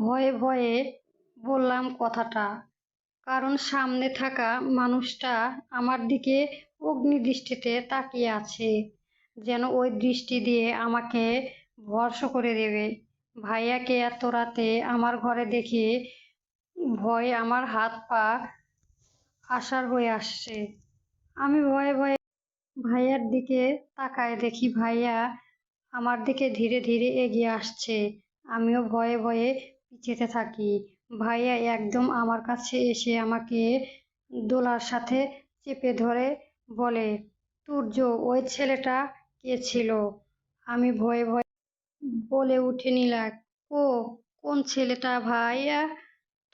ভয়ে ভয়ে বললাম কথাটা। কারণ সামনে থাকা মানুষটা আমার দিকে অগ্নিদৃষ্টিতে তাকিয়ে আছে, যেন ওই দৃষ্টি দিয়ে আমাকে ভর্ষ করে দেবে। ভাইয়াকে এত রাতে আমার ঘরে দেখে ভয়ে আমার হাত পা আসার হয়ে আসছে। আমি ভয়ে ভয়ে ভাইয়ার দিকে তাকায় দেখি ভাইয়া আমার দিকে ধীরে ধীরে এগিয়ে আসছে। আমিও ভয়ে ভয়ে পিছেতে থাকি। ভাইয়া একদম আমার কাছে এসে আমাকে দোলার সাথে চেপে ধরে বলে, তুর্য, ওই ছেলেটা কে ছিল? আমি ভয়ে ভয়ে বলে উঠে নিলাম, ও, কোন ছেলেটা ভাইয়া?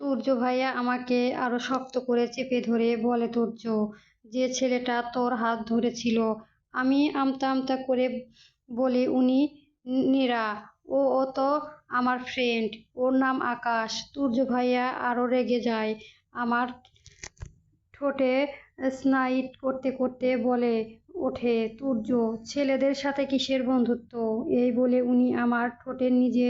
তুর্য ভাইয়া আমাকে আরও শক্ত করে চেপে ধরে বলে, তুর্য, যে ছেলেটা তোর হাত ধরেছিল। আমি আমতা আমতা করে বলি, উনি নীরা, ও ও তো আমার ফ্রেন্ড ওর নাম আকাশ। তুর্য ভাইয়া আরও রেগে যায়। আমার ঠোঁটে স্নাইট করতে করতে বলে ওঠে তুর্য ছেলেদের সাথে কিসের বন্ধুত্ব? এই বলে উনি আমার ঠোঁটের নিজে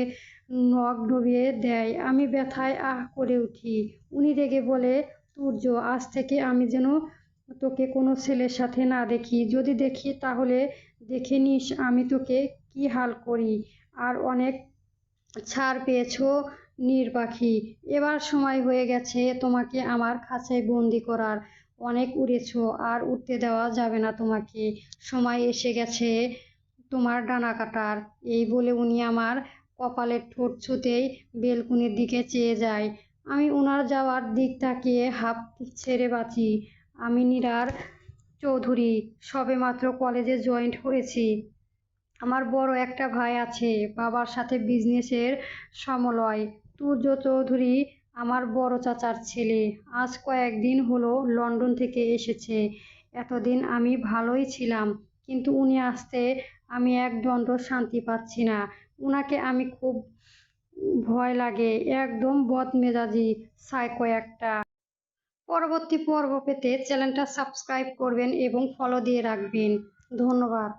নখ ডুবিয়ে দেয়। আমি ব্যথায় আহ করে উঠি। উনি রেগে বলে তুর্য আজ থেকে আমি যেন তোকে কোনো ছেলের সাথে না দেখি। যদি দেখি তাহলে দেখে নিস আমি তোকে কি হাল করি। আর অনেক ছাড় পেয়েছ নীর পাখি এবার সময় হয়ে গেছে তোমাকে আমার খাঁচায় বন্দি করার। অনেক উড়েছো, আর উঠতে দেওয়া যাবে না তোমাকে। সময় এসে গেছে তোমার ডানা কাটার। এই বলে উনি আমার কপালের ঠোঁট ছুতেই বেলকুনির দিকে চেয়ে যায়। আমি ওনার যাওয়ার দিক তাকিয়ে হাফ ছেড়ে বাঁচি। আমি নীরার চৌধুরী, সবেমাত্র কলেজে জয়েন্ট হয়েছি। আমার বড় একটা ভাই আছে, বাবার সাথে বিজনেসের সমলয়। তুর্য চৌধুরী আমার বড় চাচার ছেলে। আজ কয়েকদিন হলো লন্ডন থেকে এসেছে। এতদিন আমি ভালোই ছিলাম, কিন্তু উনি আসতে আমি এক দণ্ড শান্তি পাচ্ছি না। উনাকে আমি খুব ভয় লাগে, একদম বদমেজাজি সাইকো একটা। পরবর্তী পর্ব পেতে চ্যানেলটা সাবস্ক্রাইব করবেন এবং ফলো দিয়ে রাখবেন। ধন্যবাদ।